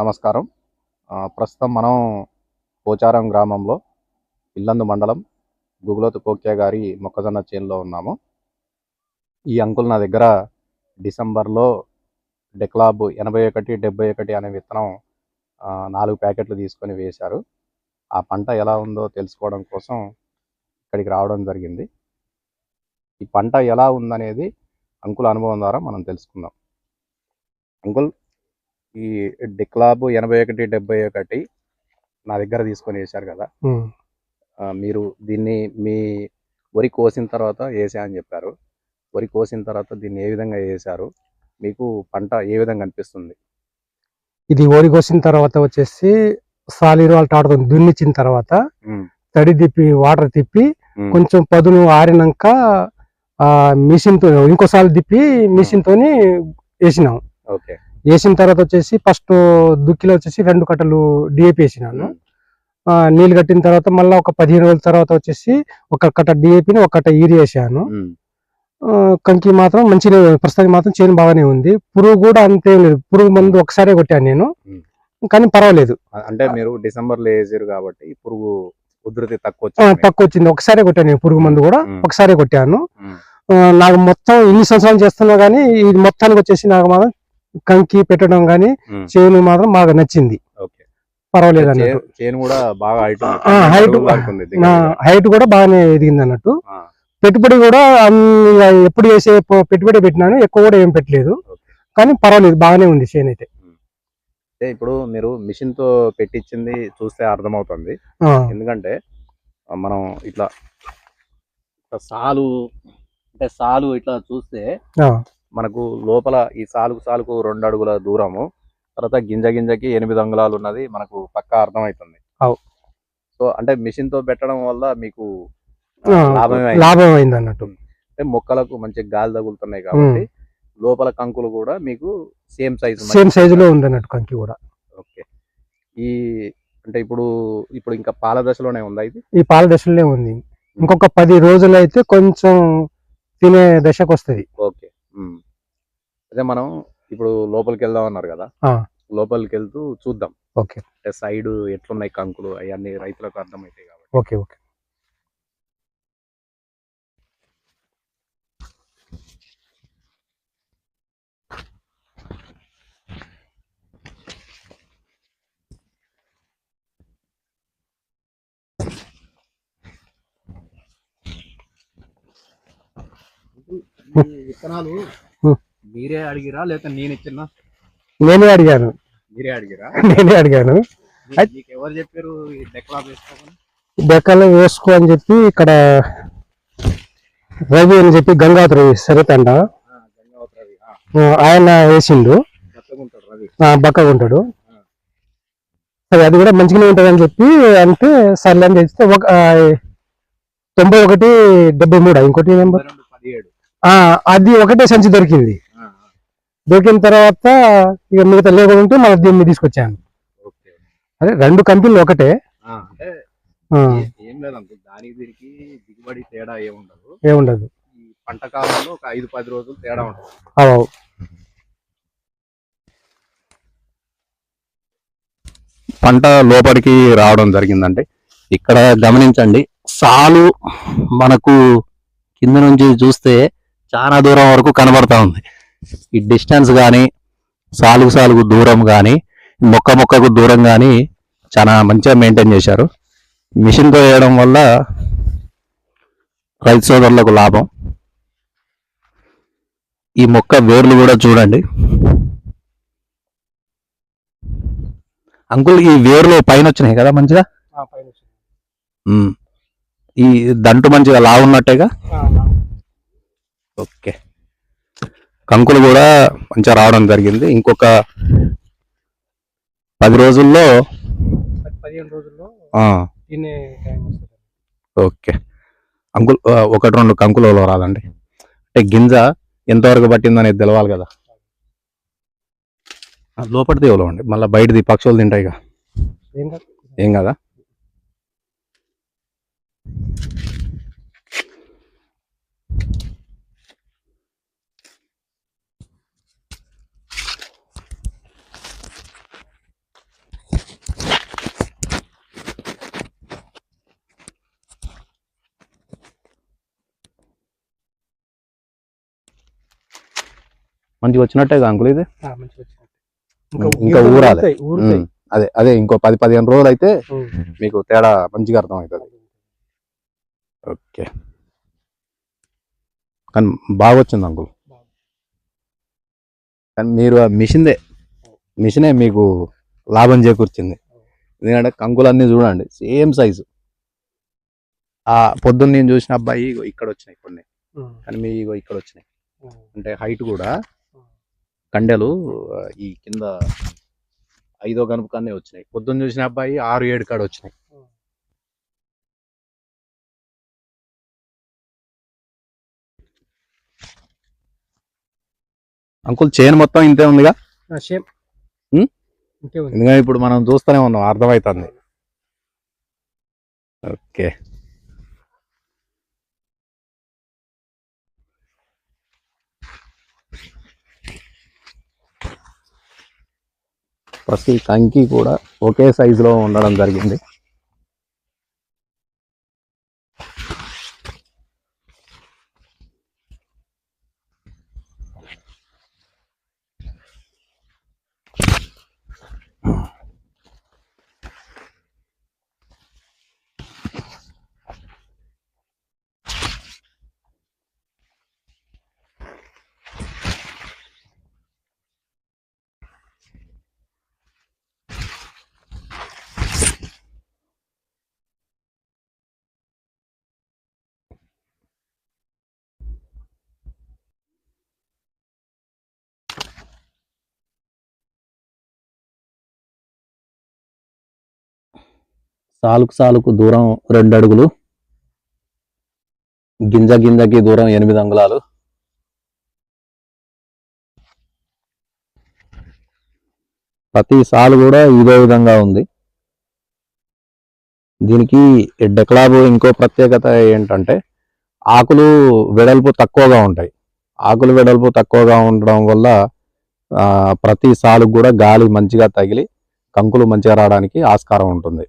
నమస్కారం. ప్రస్తుతం మనం పోచారం గ్రామంలో ఇల్లందు మండలం గుగులోతు కోక్య గారి మొక్కజొన్న చేనులో ఉన్నాము. ఈ అంకుల్ నా దగ్గర డిసెంబర్లో డెక్లాబ్ ఎనభై ఒకటి డెబ్బై ఒకటి అనే విత్తనం నాలుగు ప్యాకెట్లు తీసుకొని వేశారు. ఆ పంట ఎలా ఉందో తెలుసుకోవడం కోసం ఇక్కడికి రావడం జరిగింది. ఈ పంట ఎలా ఉందనేది అంకుల్ అనుభవం ద్వారా మనం తెలుసుకుందాం. అంకుల్ ఈ డిక్లాబ్ ఎనభై ఒకటి డెబ్బై ఒకటి నా దగ్గర తీసుకొని వేశారు కదా. మీరు దీన్ని మీ వరి కోసిన తర్వాత వేసా అని చెప్పారు. వరి కోసిన తర్వాత దీన్ని ఏ విధంగా వేశారు? మీకు పంట ఏ విధంగా అనిపిస్తుంది? ఇది ఓడి కోసిన తర్వాత వచ్చేసి సాలీరు వాళ్ళ టాటతో దున్నిచ్చిన తర్వాత తడి తిప్పి వాటర్ తిప్పి కొంచెం పదును ఆరినాక ఆ మిషన్తో ఇంకోసారి తిప్పి మిషన్ తోని వేసినాం. ఓకే. వేసిన తర్వాత వచ్చేసి ఫస్ట్ దుక్కిలో వచ్చేసి రెండు కట్టలు డిఏపి వేసినాను. నీళ్ళు కట్టిన తర్వాత మళ్ళీ ఒక పదిహేను రోజుల తర్వాత వచ్చేసి ఒక కట్ట డిఏపిని ఒక కట్ట ఈరి వేసాను. ఉమ్, ఆ, కంకి మాత్రం మంచిగా ప్రస్తుతానికి మాత్రం చేను బాగానే ఉంది. పురుగు కూడా అంతే లేదు. పురుగు మందు ఒకసారే కొట్టాను నేను. కానీ పర్వాలేదు. అంటే మీరు డిసెంబర్లో వేసారు కాబట్టి పురుగు ఉధృతి తక్కువ. తక్కువ వచ్చింది. ఒకసారే కొట్టాను నేను పురుగు మందు కూడా. ఒకసారే కొట్టాను. నాకు మొత్తం ఇన్ని సంవత్సరాలు చేస్తున్నా కానీ ఇది మొత్తానికి వచ్చేసి నాకు మాత్రం కంకి పెట్టడం కానీ చేను మాత్రం బాగా నచ్చింది. ఓకే. పర్వాలేదు అన్నట్టు. చేను కూడా బాగా హైట్. హైట్ కూడా బాగానే ఎదిగింది అన్నట్టు. పెట్టుబడి కూడా ఎప్పుడు వేసే ప- పెట్టుబడి పెట్టినాను ఎక్కువ కూడా ఏం పెట్టలేదు. కానీ పర్వాలేదు బాగానే ఉంది చేను అయితే. ఇప్పుడు మీరు మిషన్తో పెట్టించింది చూస్తే అర్థమవుతుంది. ఎందుకంటే మనం ఇట్లా సాలు అంటే సాలు ఇట్లా చూస్తే మనకు లోపల ఈ సాలుకు సాలుకు రెండు అడుగుల దూరము తర్వాత గింజ గింజకి ఎనిమిది అంగుళాలు ఉన్నది మనకు పక్కా అర్థమవుతుంది. అవు. సో అంటే మిషన్తో పెట్టడం వల్ల మీకు లాభమే. లాభం అయింది. అన్నట్టు అంటే మొక్కలకు మంచి గాలి తగులుతున్నాయి కాబట్టి లోపల కంకులు కూడా మీకు సేమ్ సైజు సేమ్ సైజులో ఉంది అన్నట్టు కంకి కూడా. ఓకే. ఈ అంటే ఇప్పుడు ఇప్పుడు ఇంకా పాల దశలోనే ఉందా ఇది? ఈ పాల దశలోనే ఉంది. ఇంకొక పది రోజులు అయితే కొంచెం తినే దశకు వస్తుంది ఓకే. అదే మనం ఇప్పుడు లోపలికి వెళ్దాం అన్నారు కదా ఆ. లోపలికి వెళ్తూ చూద్దాం ఓకే అంటే సైడ్ ఎట్లున్నాయి కంకులు అవన్నీ రైతులకు అర్థమవుతాయి కాబట్టి ఓకే ఓకే విత్తనాలు. మీరే అడిగిరా లేక నేను ఇచ్చిన? నేనే అడిగాను. మీరే అడిగిరా? నేనే అడిగాను. మీకు ఎవరు చెప్పారు ఈ డెక్లా వేసుకోమని? డెక్కలు వేసుకో అని చెప్పి ఇక్కడ రవి అని చెప్పి గంగాధర రవి సరితండ ఆ, గంగావతి రవి ఆ, ఆ, ఆయన వేసిండు. మెత్తగుంటాడు రవి. ఆ, బక్కగా ఉంటాడు సరే అది కూడా మంచిగానే ఉంటుంది అని చెప్పి అంటే సర్లే అని చెప్తే ఒక ఆ, తొంభై ఒకటి డెబ్బై మూడు? ఇంకోటి నెంబర్? పదిహేడు. అది ఒకటే సంచి దొరికింది. దొరికిన తర్వాత ఇక మిగతా లేకుండా ఉంటే మళ్ళీ దీన్ని తీసుకొచ్చాను. ఓకే. అదే రెండు కంపెనీలు ఒకటే. ఏ- దానికి దీనికి దిగుబడి తేడా ఏముండదు ఏముండదు ఈ పంట కాలంలో ఒక ఐదు పది రోజులు తేడా ఉంటుంది. అవు. పంట లోపలికి రావడం జరిగిందండి. ఇక్కడ గమనించండి సాలు మనకు కింద నుంచి చూస్తే చాలా దూరం వరకు కనబడతా ఉంది. ఈ డిస్టెన్స్ కానీ సాలుగు సాలుగు దూరం కానీ మొక్క మొక్కకు దూరం కానీ చాలా మంచిగా మెయింటైన్ చేశారు. మిషన్తో వేయడం వల్ల రైతు సోదరులకు లాభం. ఈ మొక్క వేర్లు కూడా చూడండి. అంకుల్ ఈ వేర్లు పైన వచ్చినాయి కదా మంచిగా. ఈ దంటు మంచిగా లావున్నట్టేగా? ఓకే. కంకులు కూడా మంచిగా రావడం జరిగింది. ఇంకొక పది రోజుల్లో పదిహేను రోజుల్లో ఓకే. అంకుల్ ఒకటి రెండు కంకులు రాదండి. అంటే గింజ ఎంతవరకు పట్టిందనేది తెలవాలి కదా. లోపలిది ఎవరో అండి? మళ్ళీ బయటది పక్షులు తింటాయి. ఏం కాదు. మంచిగా వచ్చినట్టే అంకుల్ ఇది. ఇంకా ఊరాలి. అదే అదే ఇంకో పది పదిహేను రోజులు అయితే. మీకు తేడా మంచిగా అర్థం అవుతుంది ఓకే కానీ బాగా వచ్చింది అంకుల్ కానీ మీరు ఆ మిషన్దే మిషనే మీకు లాభం చేకూర్చింది ఎందుకంటే కంకులన్నీ చూడండి సేమ్ సైజు ఆ పొద్దున్న నేను చూసిన అబ్బాయి ఇక్కడ వచ్చినాయి కొన్ని. కానీ మీ ఇగో ఇక్కడ వచ్చినాయి. అంటే హైట్ కూడా కండెలు ఈ కింద ఐదో గనుపు కన్నే వచ్చినాయి. పొద్దున్న చూసిన అబ్బాయి ఆరు ఏడు కాడ వచ్చినాయి. అంకుల్ చైన్ మొత్తం ఇంతే ఉందిగా? ఇంకే ఇప్పుడు మనం చూస్తూనే ఉన్నాం అర్థమవుతుంది. ఓకే. ప్రతి కంకి కూడా ఒకే సైజులో ఉండడం జరిగింది. సాలుకు సాలుకు దూరం రెండు అడుగులు గింజ గింజకి దూరం ఎనిమిది అంగుళాలు. ప్రతి సాలు కూడా ఇదే విధంగా ఉంది. దీనికి డెక్లాబ్ ఇంకో ప్రత్యేకత ఏంటంటే ఆకులు వెడల్పు తక్కువగా ఉంటాయి. ఆకులు వెడల్పు తక్కువగా ఉండడం వల్ల ప్రతి సాలుకు కూడా గాలి మంచిగా తగిలి కంకులు మంచిగా రావడానికి ఆస్కారం ఉంటుంది.